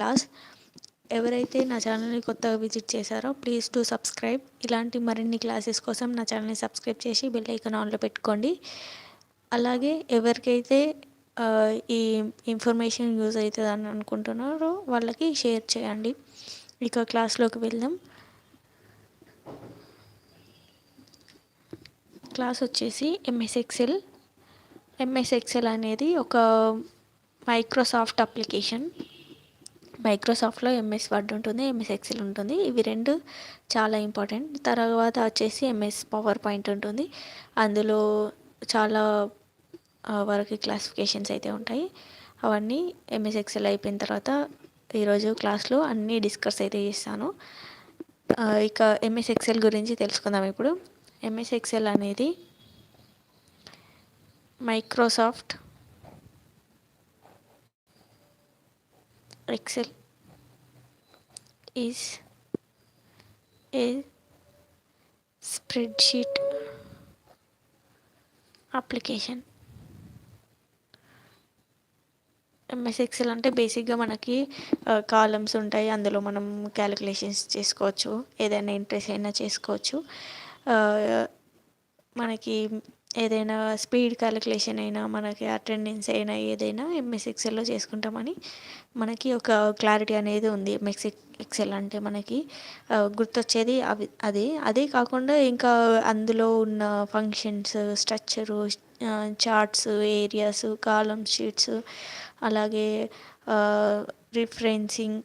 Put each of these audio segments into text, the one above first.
Class. ఎవరైతే నా ఛానల్ని కొత్తగా విజిట్ చేశారో ప్లీజ్ టు సబ్స్క్రైబ్. ఇలాంటి మరిన్ని క్లాసెస్ కోసం నా ఛానల్ని సబ్స్క్రైబ్ చేసి బెల్ ఐకాన్ ఆన్లో పెట్టుకోండి. అలాగే ఎవరికైతే ఈ ఇన్ఫర్మేషన్ యూజ్ అవుతుంది అని అనుకుంటున్నారో వాళ్ళకి షేర్ చేయండి. ఇక క్లాస్లోకి వెళ్దాం. క్లాస్ వచ్చేసి ఎంఎస్ ఎక్సెల్. ఎంఎస్ ఎక్సెల్ అనేది ఒక మైక్రోసాఫ్ట్ అప్లికేషన్. మైక్రోసాఫ్ట్లో ఎంఎస్ వర్డ్ ఉంటుంది ఎంఎస్ ఎక్సెల్ ఉంటుంది. ఇవి రెండు చాలా ఇంపార్టెంట్ తర్వాత వచ్చేసి ఎంఎస్ పవర్ పాయింట్ ఉంటుంది. అందులో చాలా వరకు క్లాసిఫికేషన్స్ అయితే ఉంటాయి. అవన్నీ ఎంఎస్ ఎక్సెల్ అయిపోయిన తర్వాత ఈరోజు క్లాస్లో అన్నీ డిస్కస్ అయితే చేస్తాను. ఇక ఎంఎస్ ఎక్సెల్ గురించి తెలుసుకుందాం ఇప్పుడు. ఎంఎస్ ఎక్సెల్ అనేది Microsoft Excel is a spreadsheet application MS Excel అంటే బేసిక్గా మనకి uh, కాలమ్స్ ఉంటాయి. అందులో మనం క్యాలిక్యులేషన్స్ చేసుకోవచ్చు. ఏదైనా ఇంట్రెస్ట్ అయినా చేసుకోవచ్చు. Uh, మనకి ఏదైనా స్పీడ్ క్యాలిక్యులేషన్ అయినా మనకి అటెండెన్స్ అయినా ఏదైనా ఎంఎస్ ఎక్సెల్లో చేసుకుంటామని మనకి ఒక క్లారిటీ అనేది ఉంది. ఎంఎస్ ఎక్సెల్ అంటే మనకి గుర్తొచ్చేది అవి అదే. అదే కాకుండా ఇంకా అందులో ఉన్న functions structure charts areas column sheets అలాగే రిఫరెన్సింగ్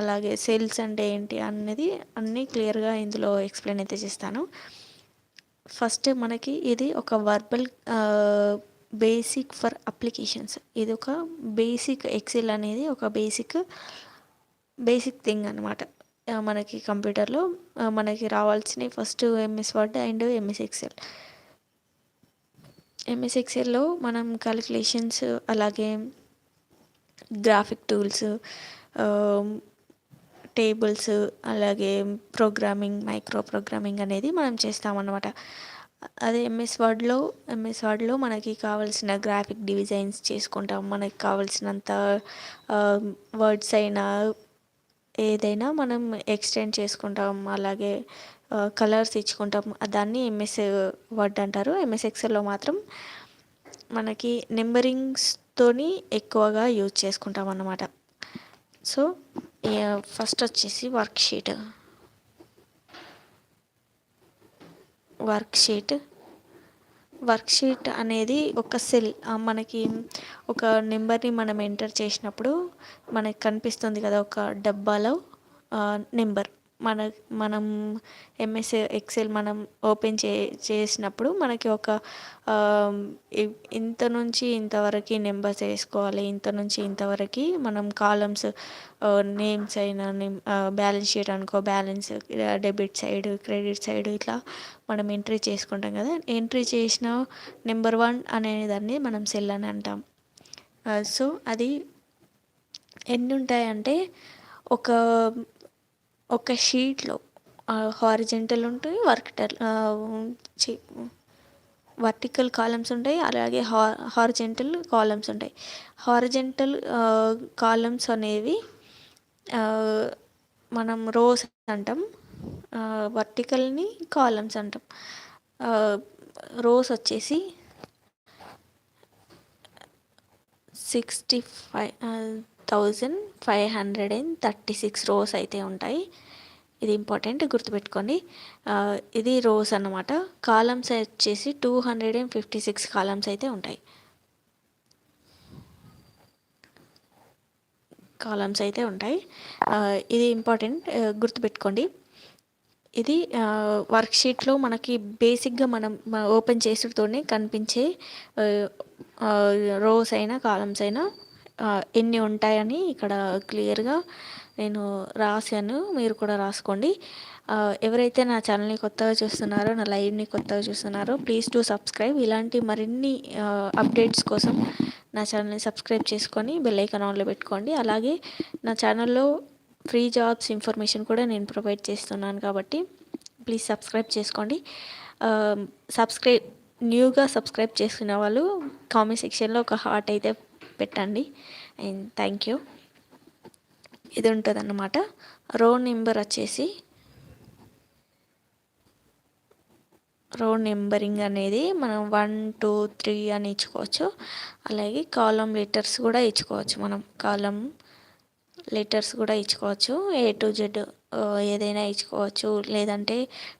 అలాగే సెల్స్ అంటే ఏంటి అన్నది అన్నీ క్లియర్గా ఇందులో ఎక్స్ప్లెయిన్ అయితే చేస్తాను. ఫస్ట్ మనకి ఇది ఒక వర్బల్ బేసిక్ ఫర్ అప్లికేషన్స్ ఇది ఒక బేసిక్ ఎక్సెల్ అనేది ఒక బేసిక్ బేసిక్ థింగ్ అనమాట మనకి కంప్యూటర్లో uh, మనకి రావాల్సినవి first MS Word and MS Excel MS ఎక్సెల్లో మనం క్యాలిక్యులేషన్స్ అలాగే గ్రాఫిక్ టూల్స్ టేబుల్స్ అలాగే ప్రోగ్రామింగ్ మైక్రో ప్రోగ్రామింగ్ అనేది మనం చేస్తామన్నమాట. అదే ఎంఎస్ వర్డ్లో ఎంఎస్ వర్డ్లో మనకి కావాల్సిన గ్రాఫిక్ డిజైన్స్ చేసుకుంటాం. మనకి కావాల్సినంత వర్డ్స్ అయినా ఏదైనా మనం ఎక్స్టెండ్ చేసుకుంటాం. అలాగే కలర్స్ ఇచ్చుకుంటాం. దాన్ని ఎంఎస్ వర్డ్ అంటారు. ఎంఎస్ ఎక్సెల్లో మాత్రం మనకి నెంబరింగ్స్తోని ఎక్కువగా యూజ్ చేసుకుంటాం అన్నమాట సో ఫస్ట్ వచ్చేసి వర్క్షీట్ వర్క్షీట్ వర్క్షీట్ అనేది ఒక సెల్ మనకి ఒక నెంబర్ని మనం ఎంటర్ చేసినప్పుడు మనకి కనిపిస్తుంది కదా ఒక డబ్బాలో నెంబర్ మన మనం ఎంఎస్ ఎక్సెల్ మనం ఓపెన్ చే చేసినప్పుడు మనకి ఒక ఇంత నుంచి ఇంతవరకు నెంబర్స్ వేసుకోవాలి ఇంత నుంచి ఇంతవరకు మనం కాలమ్స్ నేమ్స్ అయినా నేమ్ బ్యాలెన్స్ షీట్ అనుకో balance debit side credit side ఇట్లా మనం ఎంట్రీ చేసుకుంటాం కదా. ఎంట్రీ చేసిన నెంబర్ వన్ అనే దాన్ని మనం సెల్ అని అంటాం. సో అది ఎన్ని ఉంటాయంటే ఒక ఒక షీట్లో హారిజెంటల్ ఉంటాయి వర్కటల్ వర్టికల్ కాలమ్స్ ఉంటాయి అలాగే హా హారిజెంటల్ కాలమ్స్ ఉంటాయి. హారిజెంటల్ కాలమ్స్ అనేవి మనం రోస్ అంటాం వర్టికల్ని కాలమ్స్ అంటాం. రోస్ వచ్చేసి sixty five thousand five hundred and thirty six rows అయితే ఉంటాయి. ఇది ఇంపార్టెంట్ గుర్తుపెట్టుకోండి. ఇది రోస్ అన్నమాట. కాలమ్స్ వచ్చేసి two hundred and fifty six columns అయితే ఉంటాయి. కాలమ్స్ అయితే ఉంటాయి. ఇది ఇంపార్టెంట్ గుర్తుపెట్టుకోండి. ఇది వర్క్షీట్లో మనకి బేసిక్గా మనం ఓపెన్ చేసుడుతోనే కనిపించే రోస్ అయినా కాలమ్స్ అయినా ఎన్ని ఉంటాయని ఇక్కడ క్లియర్గా నేను రాశాను. మీరు కూడా రాసుకోండి. ఎవరైతే నా ఛానల్ని కొత్తగా చూస్తున్నారో నా లైవ్ని కొత్తగా చూస్తున్నారో ప్లీజ్ టు సబ్స్క్రైబ్. ఇలాంటి మరిన్ని అప్డేట్స్ కోసం నా ఛానల్ని సబ్స్క్రైబ్ చేసుకొని బెల్ ఐకాన్ ఆన్లో పెట్టుకోండి. అలాగే నా ఛానల్లో ఫ్రీ జాబ్స్ ఇన్ఫర్మేషన్ కూడా నేను ప్రొవైడ్ చేస్తున్నాను కాబట్టి ప్లీజ్ సబ్స్క్రైబ్ చేసుకోండి. సబ్స్క్రైబ్ న్యూగా సబ్స్క్రైబ్ చేసుకున్న వాళ్ళు కామెంట్ సెక్షన్లో ఒక హార్ట్ అయితే పెట్టండి. అండ్ థ్యాంక్ యూ ఇది ఉంటుంది అన్నమాట రో నెంబర్ వచ్చేసి రో నెంబరింగ్ అనేది మనం వన్ టూ త్రీ అని ఇచ్చుకోవచ్చు. అలాగే కాలం లెటర్స్ కూడా ఇచ్చుకోవచ్చు మనం. కాలం లెటర్స్ కూడా ఇచ్చుకోవచ్చు. ఏ టు జెడ్ ఏదైనా ఇచ్చుకోవచ్చు. లేదంటే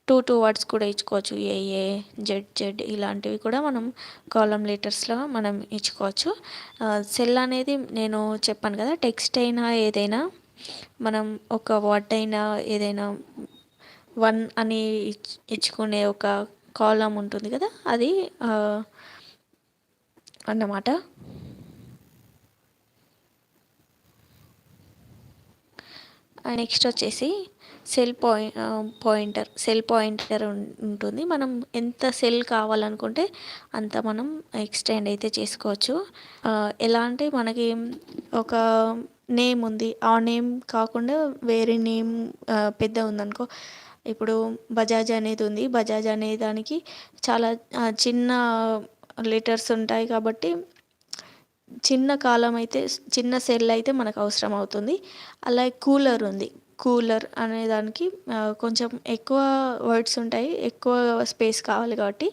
టూ టూ వర్డ్స్ కూడా ఇచ్చుకోవచ్చు. ఏఏ జెడ్ జెడ్ ఇలాంటివి కూడా మనం కాలం లెటర్స్లో మనం ఇచ్చుకోవచ్చు. సెల్ అనేది నేను చెప్పాను కదా టెక్స్ట్ అయినా ఏదైనా మనం ఒక వర్డ్ అయినా ఏదైనా వన్ అని ఇచ్చుకునే ఒక కాలం ఉంటుంది కదా అది అన్నమాట. నెక్స్ట్ వచ్చేసి సెల్ పాయి పాయింటర్ సెల్ పాయింటర్ ఉంటుంది. మనం ఎంత సెల్ కావాలనుకుంటే అంత మనం ఎక్స్టెండ్ అయితే చేసుకోవచ్చు. ఎలా అంటే మనకి ఒక నేమ్ ఉంది. ఆ నేమ్ కాకుండా వేరే నేమ్ పెద్ద ఉందనుకో ఇప్పుడు బజాజ్ అనేది ఉంది. బజాజ్ అనే దానికి చాలా చిన్న లెటర్స్ ఉంటాయి కాబట్టి చిన్న కాలం అయితే చిన్న సెల్ అయితే మనకు అవసరం అవుతుంది అలాగే కూలర్ ఉంది. కూలర్ అనే దానికి కొంచెం ఎక్కువ వర్డ్స్ ఉంటాయి. ఎక్కువ స్పేస్ కావాలి కాబట్టి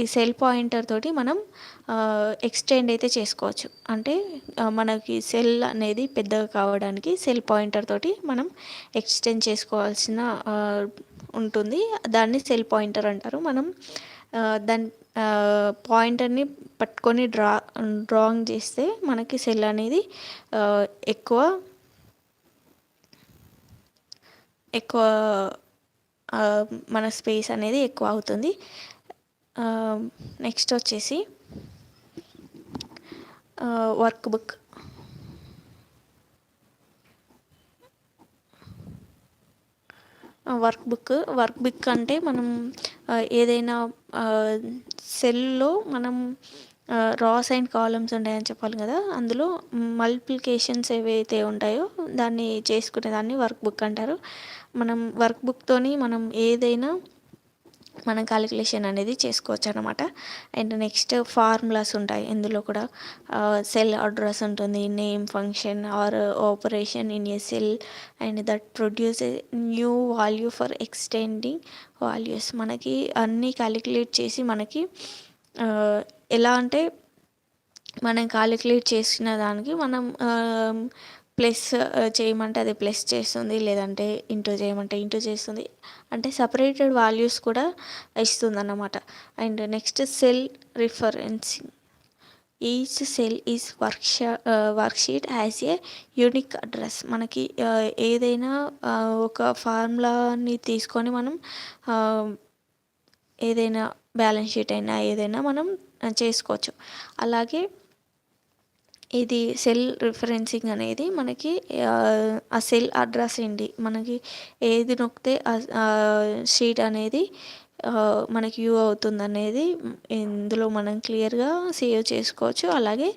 ఈ సెల్ పాయింటర్ తోటి మనం ఎక్స్టెండ్ అయితే చేసుకోవచ్చు. అంటే మనకి సెల్ అనేది పెద్దగా కావడానికి సెల్ పాయింటర్ తోటి మనం ఎక్స్టెండ్ చేసుకోవాల్సిన ఉంటుంది. దాన్ని సెల్ పాయింటర్ అంటారు. మనం దాని పాయింటర్ని పట్టుకొని డ్రా డ్రాయింగ్ చేస్తే మనకి సెల్ అనేది ఎక్కువ ఎక్కువ మన స్పేస్ అనేది ఎక్కువ అవుతుంది. నెక్స్ట్ వచ్చేసి workbook workbook workbook అంటే మనం ఏదైనా సెల్లో మనం రాస్ అండ్ కాలమ్స్ ఉంటాయని చెప్పాలి కదా. అందులో మల్టిప్లికేషన్స్ ఏవైతే ఉంటాయో దాన్ని చేసుకునే దాన్ని వర్క్ బుక్ అంటారు. మనం వర్క్ బుక్తోని మనం ఏదైనా మనం క్యాలిక్యులేషన్ అనేది చేసుకోవచ్చు అనమాట అండ్ నెక్స్ట్ ఫార్ములాస్ ఉంటాయి. ఇందులో కూడా సెల్ అడ్రస్ ఉంటుంది name function or operation in a cell and that produce new value for extending values మనకి అన్నీ క్యాలిక్యులేట్ చేసి మనకి ఎలా అంటే మనం క్యాలిక్యులేట్ చేసిన దానికి మనం ప్లస్ చేయమంటే అది ప్లస్ చేస్తుంది లేదంటే ఇంటూ చేయమంటే ఇంటూ చేస్తుంది. అంటే సపరేటెడ్ వాల్యూస్ కూడా ఇస్తుంది అన్నమాట and next cell referencing. Each cell is వర్క్షా worksheet as a unique address. మనకి ఏదైనా ఒక ఫార్ములాని తీసుకొని మనం ఏదైనా బ్యాలెన్స్ షీట్ అయినా ఏదైనా మనం చేసుకోవచ్చు. అలాగే ఇది సెల్ రిఫరెన్సింగ్ అనేది మనకి ఆ సెల్ అడ్రస్ ఏంటి? మనకి ఏది నొక్కితే షీట్ అనేది మనకి యూ అవుతుంది అనేది ఇందులో మనం క్లియర్గా సేవ్ చేసుకోవచ్చు. అలాగే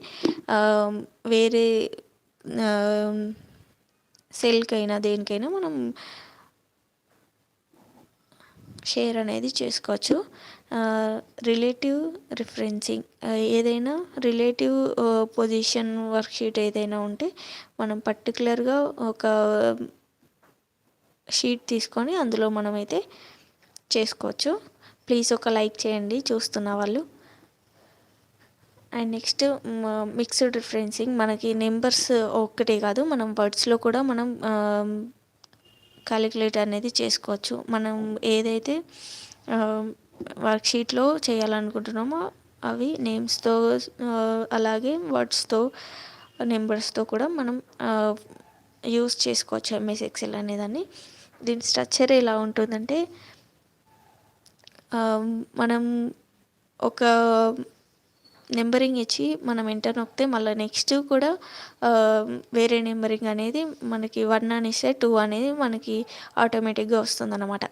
వేరే సెల్కైనా దేనికైనా మనం షేర్ అనేది చేసుకోవచ్చు. రిలేటివ్ రిఫరెన్సింగ్ ఏదైనా రిలేటివ్ పొజిషన్ వర్క్షీట్ ఏదైనా ఉంటే మనం పర్టికులర్గా ఒక షీట్ తీసుకొని అందులో మనమైతే చేసుకోవచ్చు. ప్లీజ్ ఒక లైక్ చేయండి చూస్తున్న వాళ్ళు. అండ్ నెక్స్ట్ మిక్స్డ్ రిఫరెన్సింగ్ మనకి నెంబర్స్ ఒక్కటే కాదు మనం వర్డ్స్లో కూడా మనం క్యాలిక్యులేట్ అనేది చేసుకోవచ్చు. మనం ఏదైతే వర్క్షీట్లో చేయాలనుకుంటున్నామో అవి నేమ్స్తో అలాగే వర్డ్స్తో నెంబర్స్తో కూడా మనం యూస్ చేసుకోవచ్చు ఎంఎస్ ఎక్సెల్ అనేదాన్ని దీని స్ట్రక్చర్ ఎలా ఉంటుందంటే మనం ఒక నెంబరింగ్ ఇచ్చి మనం ఎంటర్ నొక్కితే మళ్ళీ నెక్స్ట్ కూడా వేరే నెంబరింగ్ అనేది మనకి వన్ అని ఇస్తే టూ అనేది మనకి ఆటోమేటిక్గా వస్తుంది అనమాట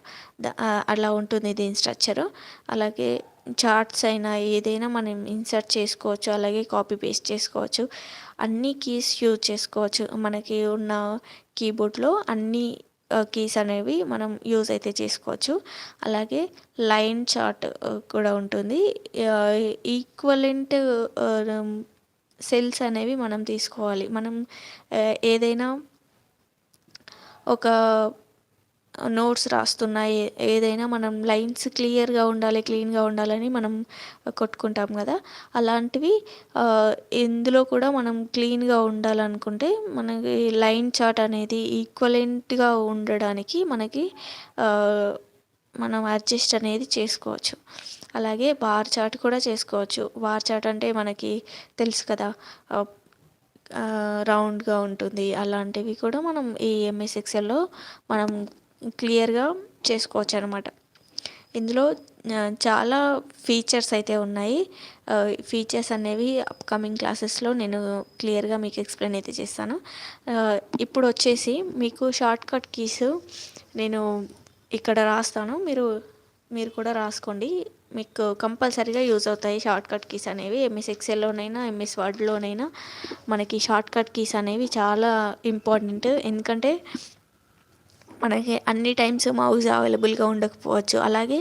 అలా ఉంటుంది దీని స్ట్రక్చరు అలాగే చార్ట్స్ అయినా ఏదైనా మనం ఇన్సర్ట్ చేసుకోవచ్చు అలాగే కాపీ పేస్ట్ చేసుకోవచ్చు. అన్ని కీస్ యూజ్ చేసుకోవచ్చు. మనకి ఉన్న కీబోర్డ్లో అన్ని కీస్ అనేవి మనం యూజ్ అయితే చేసుకోవచ్చు. అలాగే లైన్ చార్ట్ కూడా ఉంటుంది. ఈక్వలెంట్ సెల్స్ అనేవి మనం తీసుకోవాలి. మనం ఏదైనా ఒక నోట్స్ రాస్తున్నా ఏ ఏదైనా మనం లైన్స్ క్లియర్గా ఉండాలి క్లీన్గా ఉండాలని మనం కొట్టుకుంటాం కదా. అలాంటివి ఇందులో కూడా మనం క్లీన్గా ఉండాలనుకుంటే మనకి లైన్ చార్ట్ అనేది ఈక్వలెంట్గా ఉండడానికి మనకి మనం అడ్జస్ట్ అనేది చేసుకోవచ్చు. అలాగే బార్ చార్ట్ కూడా చేసుకోవచ్చు. బార్ చార్ట్ అంటే మనకి తెలుసు కదా రౌండ్గా ఉంటుంది. అలాంటివి కూడా మనం ఈ ఎంఎస్ ఎక్సెల్లో మనం క్లియర్గా చేసుకోవచ్చు అనమాట ఇందులో చాలా ఫీచర్స్ అయితే ఉన్నాయి. ఫీచర్స్ అనేవి అప్కమింగ్ క్లాసెస్లో నేను క్లియర్గా మీకు ఎక్స్ప్లెయిన్ అయితే చేస్తాను. ఇప్పుడు వచ్చేసి మీకు షార్ట్ కట్ కీస్ నేను ఇక్కడ రాస్తాను. మీరు మీరు కూడా రాసుకోండి. మీకు కంపల్సరీగా యూజ్ అవుతాయి షార్ట్ కట్ కీస్ అనేవి. ఎంఎస్ ఎక్సెల్లోనైనా ఎంఎస్ వర్డ్లోనైనా మనకి షార్ట్ కట్ కీస్ అనేవి చాలా ఇంపార్టెంట్. ఎందుకంటే మనకి అన్ని టైమ్స్ మౌజ్ అవైలబుల్గా ఉండకపోవచ్చు. అలాగే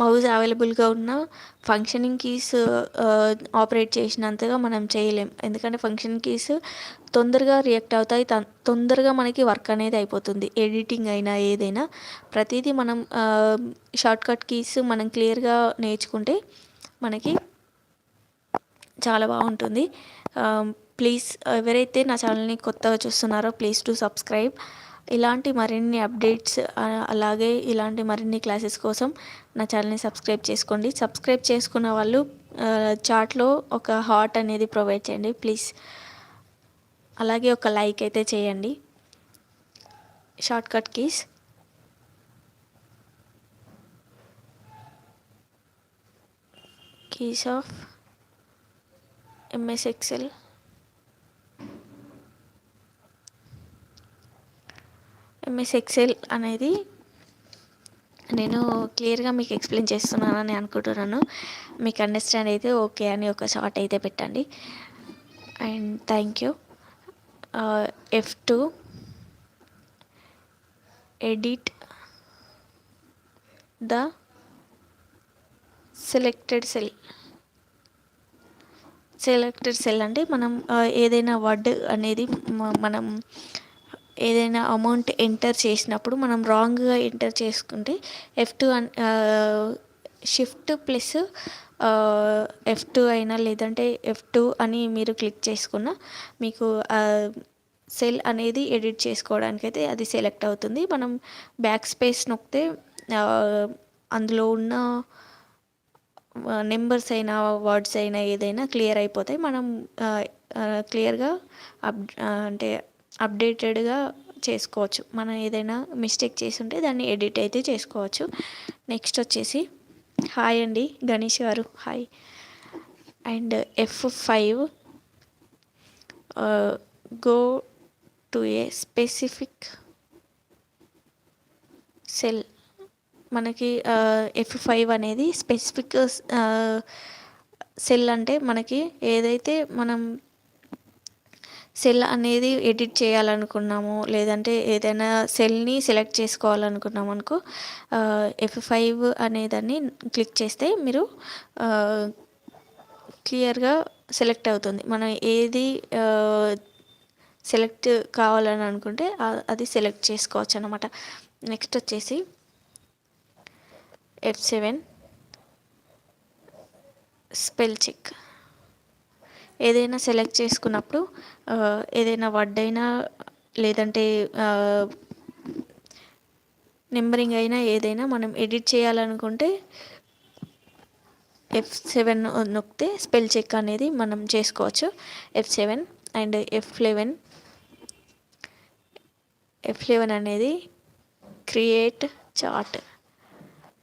మౌజ్ అవైలబుల్గా ఉన్న ఫంక్షనింగ్ కీస్ ఆపరేట్ చేసినంతగా మనం చేయలేం. ఎందుకంటే ఫంక్షన్ కీస్ తొందరగా రియాక్ట్ అవుతాయి. తొందరగా మనకి వర్క్ అనేది అయిపోతుంది. ఎడిటింగ్ అయినా ఏదైనా ప్రతిదీ మనం షార్ట్కట్ కీస్ మనం క్లియర్గా నేర్చుకుంటే మనకి చాలా బాగుంటుంది. ప్లీజ్ ఎవరైతే నా ఛానల్ని కొత్తగా చూస్తున్నారో ప్లీజ్ టు సబ్స్క్రైబ్ ఇలాంటి మరిన్ని అప్డేట్స్ అలాగే ఇలాంటి మరిన్ని క్లాసెస్ కోసం నా ఛానల్ని సబ్స్క్రైబ్ చేసుకోండి. సబ్స్క్రైబ్ చేసుకున్న వాళ్ళు చాట్లో ఒక హార్ట్ అనేది ప్రొవైడ్ చేయండి ప్లీజ్. అలాగే ఒక లైక్ అయితే చేయండి. Shortcut keys. Keys of MS Excel MS Excel అనేది నేను క్లియర్గా మీకు ఎక్స్ప్లెయిన్ చేస్తున్నానని అనుకుంటున్నాను. మీకు అండర్స్టాండ్ అయితే ఓకే అని ఒక షార్ట్ అయితే పెట్టండి. And thank you. F two edit the selected cell. Selected cell అంటే మనం ఏదైనా వర్డ్ అనేది మనం ఏదైనా అమౌంట్ ఎంటర్ చేసినప్పుడు మనం రాంగ్గా ఎంటర్ చేసుకుంటే F two shift plus F two అయినా లేదంటే ఎఫ్ టూ అని మీరు క్లిక్ చేసుకున్న మీకు సెల్ అనేది ఎడిట్ చేసుకోవడానికి అయితే అది సెలెక్ట్ అవుతుంది. మనం బ్యాక్ స్పేస్ నొక్కితే అందులో ఉన్న నెంబర్స్ అయినా వర్డ్స్ అయినా ఏదైనా క్లియర్ అయిపోతాయి. మనం క్లియర్గా అప్ అంటే అప్డేటెడ్గా చేసుకోవచ్చు. మనం ఏదైనా మిస్టేక్ చేసి ఉంటే దాన్ని ఎడిట్ అయితే చేసుకోవచ్చు. నెక్స్ట్ వచ్చేసి హాయ్ అండి గణేష్ గారు hi. And F five go to a specific cell. మనకి ఎఫ్ ఫైవ్ అనేది స్పెసిఫిక్ సెల్ అంటే మనకి ఏదైతే మనం సెల్ అనేది ఎడిట్ చేయాలనుకున్నాము లేదంటే ఏదైనా సెల్ని సెలెక్ట్ చేసుకోవాలనుకున్నాము అనుకో ఎఫ్ ఫైవ్ అనేదాన్ని క్లిక్ చేస్తే మీరు క్లియర్గా సెలెక్ట్ అవుతుంది. మనం ఏది సెలెక్ట్ కావాలని అనుకుంటే అది సెలెక్ట్ చేసుకోవచ్చు అనమాట నెక్స్ట్ వచ్చేసి ఎఫ్ సెవెన్ స్పెల్ చెక్. ఏదైనా సెలెక్ట్ చేసుకున్నప్పుడు ఏదైనా వర్డ్ అయినా లేదంటే నెంబరింగ్ అయినా ఏదైనా మనం ఎడిట్ చేయాలనుకుంటే ఎఫ్ సెవెన్ నొక్కితే స్పెల్ చెక్ అనేది మనం చేసుకోవచ్చు. F seven and F eleven. F eleven అనేది క్రియేట్ చార్ట్.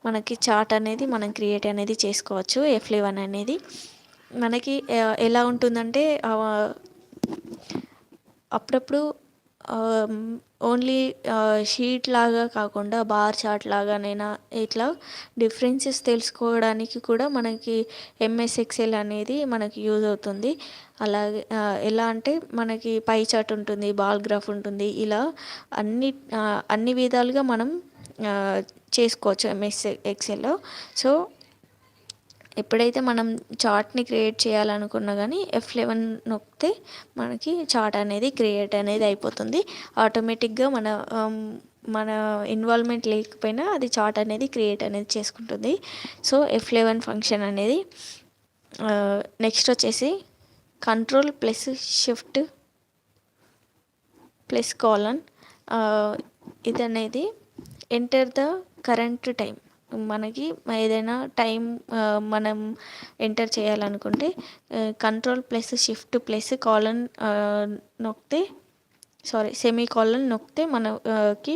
మనకి చార్ట్ అనేది మనం క్రియేట్ అనేది చేసుకోవచ్చు. ఎఫ్ లెవెన్ అనేది మనకి ఎలా ఉంటుందంటే అప్పుడప్పుడు ఓన్లీ షీట్ లాగా కాకుండా బార్ చార్ట్ లాగానైనా ఇట్లా డిఫరెన్సెస్ తెలుసుకోవడానికి కూడా మనకి ఎంఎస్ ఎక్సెల్ అనేది మనకి యూజ్ అవుతుంది. అలాగే ఎలా అంటే మనకి పై చార్ట్ ఉంటుంది బాల్ గ్రాఫ్ ఉంటుంది ఇలా అన్ని అన్ని విధాలుగా మనం చేసుకోవచ్చు ఎంఎస్ ఎక్సెల్లో సో ఎప్పుడైతే మనం చార్ట్ని క్రియేట్ చేయాలనుకున్నా కానీ ఎఫ్ లెవెన్ నొక్కితే మనకి చార్ట్ అనేది క్రియేట్ అనేది అయిపోతుంది. ఆటోమేటిక్గా మన మన ఇన్వాల్వ్మెంట్ లేకపోయినా అది చార్ట్ అనేది క్రియేట్ అనేది చేసుకుంటుంది. సో ఎఫ్ లెవెన్ ఫంక్షన్ అనేది నెక్స్ట్ వచ్చేసి control plus shift plus colon ఇది అనేది ఎంటర్ ద కరెంట్ టైం మనకి ఏదైనా టైం మనం ఎంటర్ చేయాలనుకుంటే control plus shift plus colon నొక్కితే సారీ సెమీ కాలన్ నొక్కితే మనకి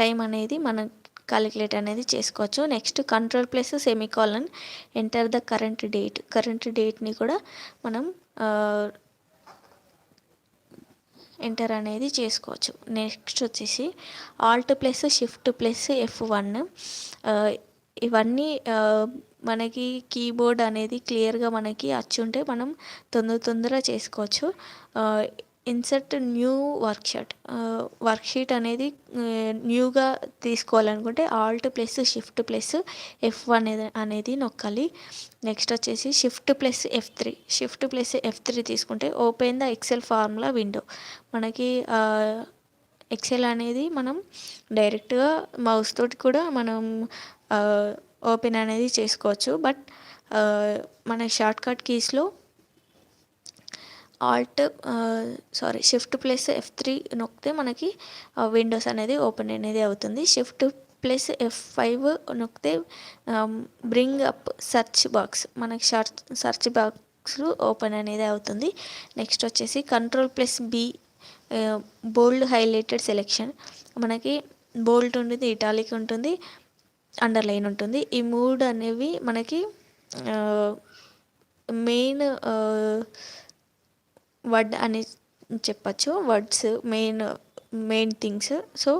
టైం అనేది మనం క్యాలిక్యులేట్ అనేది చేసుకోవచ్చు. Next control plus semicolon enter the current date current date కూడా మనం ఎంటర్ అనేది చేసుకోవచ్చు. నెక్స్ట్ వచ్చేసి alt plus shift plus F one ఇవన్నీ uh, మనకి కీబోర్డ్ అనేది క్లియర్గా మనకి వచ్చుంటే మనం తొందర తొందరగా చేసుకోవచ్చు. Uh, insert new worksheet. Worksheet అనేది న్యూగా తీసుకోవాలనుకుంటే alt plus shift plus F one అనేది నొక్కాలి. నెక్స్ట్ వచ్చేసి shift plus F three. Shift plus F three తీసుకుంటే open the Excel formula window. మనకి ఎక్సెల్ అనేది మనం డైరెక్ట్గా మౌస్ తోటి కూడా మనం ఓపెన్ అనేది చేసుకోవచ్చు. బట్ మన shortcut కీస్లో alt sorry shift plus F three నొక్కితే మనకి uh, విండోస్ అనేది ఓపెన్ అనేది అవుతుంది. షిఫ్ట్ ప్లస్ ఎఫ్ ఫైవ్ నొక్కితే బ్రింగ్ అప్ సర్చ్ బాక్స్ మనకి సర్చ్ సర్చ్ బాక్స్ ఓపెన్ అనేది అవుతుంది. నెక్స్ట్ వచ్చేసి control plus B bold highlighted selection మనకి బోల్డ్ ఉంటుంది ఇటాలిక్ ఉంటుంది అండర్లైన్ ఉంటుంది. ఈ మూడు అనేవి మనకి uh, మెయిన్ వర్డ్ అని చెప్పచ్చు. Words main main things. So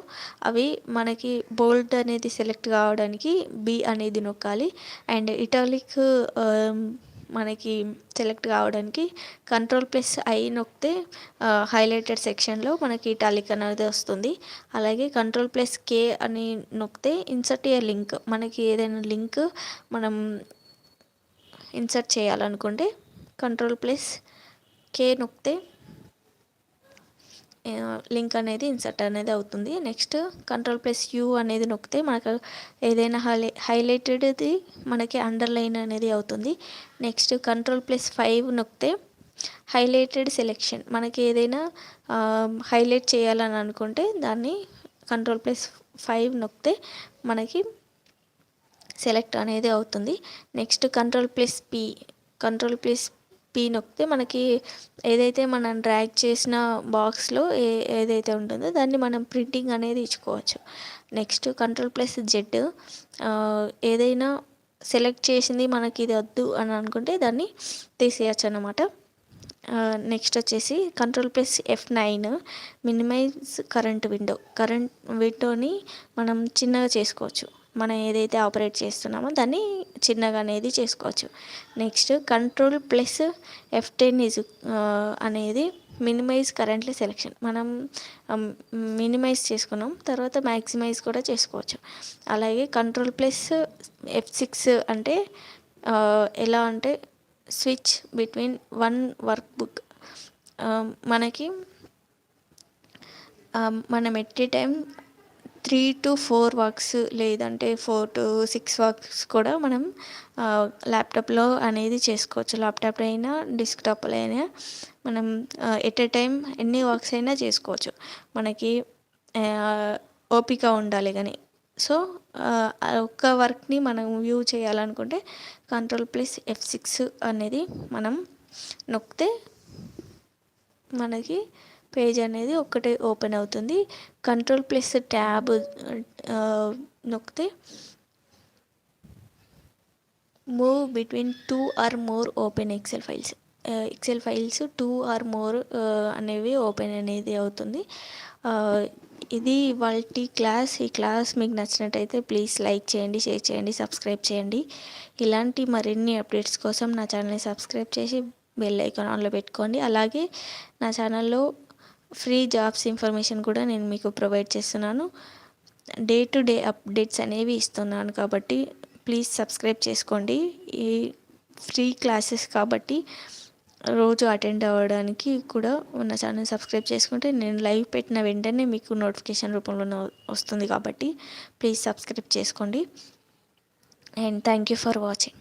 అవి మనకి బోల్డ్ అనేది సెలెక్ట్ కావడానికి బి అనేది నొక్కాలి. అండ్ ఇటాలిక్ మనకి సెలెక్ట్ కావడానికి కంట్రోల్ ప్లస్ ఐ నొక్కితే హైలైటెడ్ సెక్షన్లో మనకి ఇటాలిక్ అనేది వస్తుంది. అలాగే కంట్రోల్ ప్లస్ కే అని నొక్కితే ఇన్సర్ట్ ఏ లింక్. మనకి ఏదైనా లింక్ మనం ఇన్సర్ట్ చేయాలనుకుంటే కంట్రోల్ ప్లస్ కే నొక్కితే లింక్ అనేది ఇన్సర్ట్ అనేది అవుతుంది. నెక్స్ట్ కంట్రోల్ ప్లస్ యూ అనేది నొక్కితే మనకు ఏదైనా హైలై హైలైటెడ్ది మనకి అండర్లైన్ అనేది అవుతుంది. నెక్స్ట్ కంట్రోల్ ప్లస్ ఫైవ్ నొక్కితే హైలైటెడ్ సెలెక్షన్ మనకి ఏదైనా హైలైట్ చేయాలని అనుకుంటే దాన్ని కంట్రోల్ ప్లస్ ఫైవ్ నొక్కితే మనకి సెలెక్ట్ అనేది అవుతుంది. Next control plus P control plus P నొక్కితే మనకి ఏదైతే మనం డ్రాగ్ చేసిన బాక్స్లో ఏ ఏదైతే ఉంటుందో దాన్ని మనం ప్రింటింగ్ అనేది ఇచ్చుకోవచ్చు. నెక్స్ట్ కంట్రోల్ ప్లస్ జెడ్ ఏదైనా సెలెక్ట్ చేసింది మనకి ఇది వద్దు అని అనుకుంటే దాన్ని తీసేయచ్చు అనమాట నెక్స్ట్ వచ్చేసి control plus F nine minimize current window. Current విండోని మనం చిన్నగా చేసుకోవచ్చు. మనం ఏదైతే ఆపరేట్ చేస్తున్నామో దాన్ని చిన్నగా అనేది చేసుకోవచ్చు. Next control plus F ten is అనేది మినిమైజ్ కరెంట్లీ సెలెక్షన్. మనం మినిమైజ్ చేసుకున్నాం తర్వాత మ్యాక్సిమైజ్ కూడా చేసుకోవచ్చు. అలాగే కంట్రోల్ ప్లస్ ఎఫ్ సిక్స్ అంటే ఎలా అంటే switch between one workbook మనకి మనం at time three to four works లేదంటే ఫోర్ టు సిక్స్ వర్క్స్ కూడా మనం ల్యాప్టాప్లో అనేది చేసుకోవచ్చు. ల్యాప్టాప్ అయినా డెస్క్టాప్లో అయినా మనం ఎట్ ఎ టైం ఎన్ని వర్క్స్ అయినా చేసుకోవచ్చు. మనకి ఓపిక ఉండాలి కానీ. సో ఒక్క వర్క్ని మనం వ్యూ చేయాలనుకుంటే కంట్రోల్ ప్లస్ ఎఫ్ సిక్స్ అనేది మనం నొక్కితే మనకి పేజ్ అనేది ఒక్కటే ఓపెన్ అవుతుంది. కంట్రోల్ ప్లస్ ట్యాబ్ నొక్కితే move between two or more open Excel files Excel files two or more అనేవి ఓపెన్ అనేది అవుతుంది. ఇది వాళ్ళ క్లాస్. ఈ క్లాస్ మీకు నచ్చినట్టయితే ప్లీజ్ లైక్ చేయండి షేర్ చేయండి సబ్స్క్రైబ్ చేయండి. ఇలాంటి మరిన్ని అప్డేట్స్ కోసం నా ఛానల్ని సబ్స్క్రైబ్ చేసి బెల్ ఐకాన్ ఆన్లో పెట్టుకోండి. అలాగే నా ఛానల్లో ఫ్రీ జాబ్స్ ఇన్ఫర్మేషన్ కూడా నేను మీకు ప్రొవైడ్ చేస్తున్నాను. డే టు డే అప్డేట్స్ అనేవి ఇస్తున్నాను కాబట్టి ప్లీజ్ సబ్స్క్రైబ్ చేసుకోండి. ఈ ఫ్రీ క్లాసెస్ కాబట్టి రోజు అటెండ్ అవ్వడానికి కూడా ఉన్న ఛానల్ సబ్స్క్రైబ్ చేసుకుంటే నేను లైవ్ పెట్టిన వెంటనే మీకు నోటిఫికేషన్ రూపంలో వస్తుంది కాబట్టి ప్లీజ్ సబ్స్క్రైబ్ చేసుకోండి. And thank you for watching.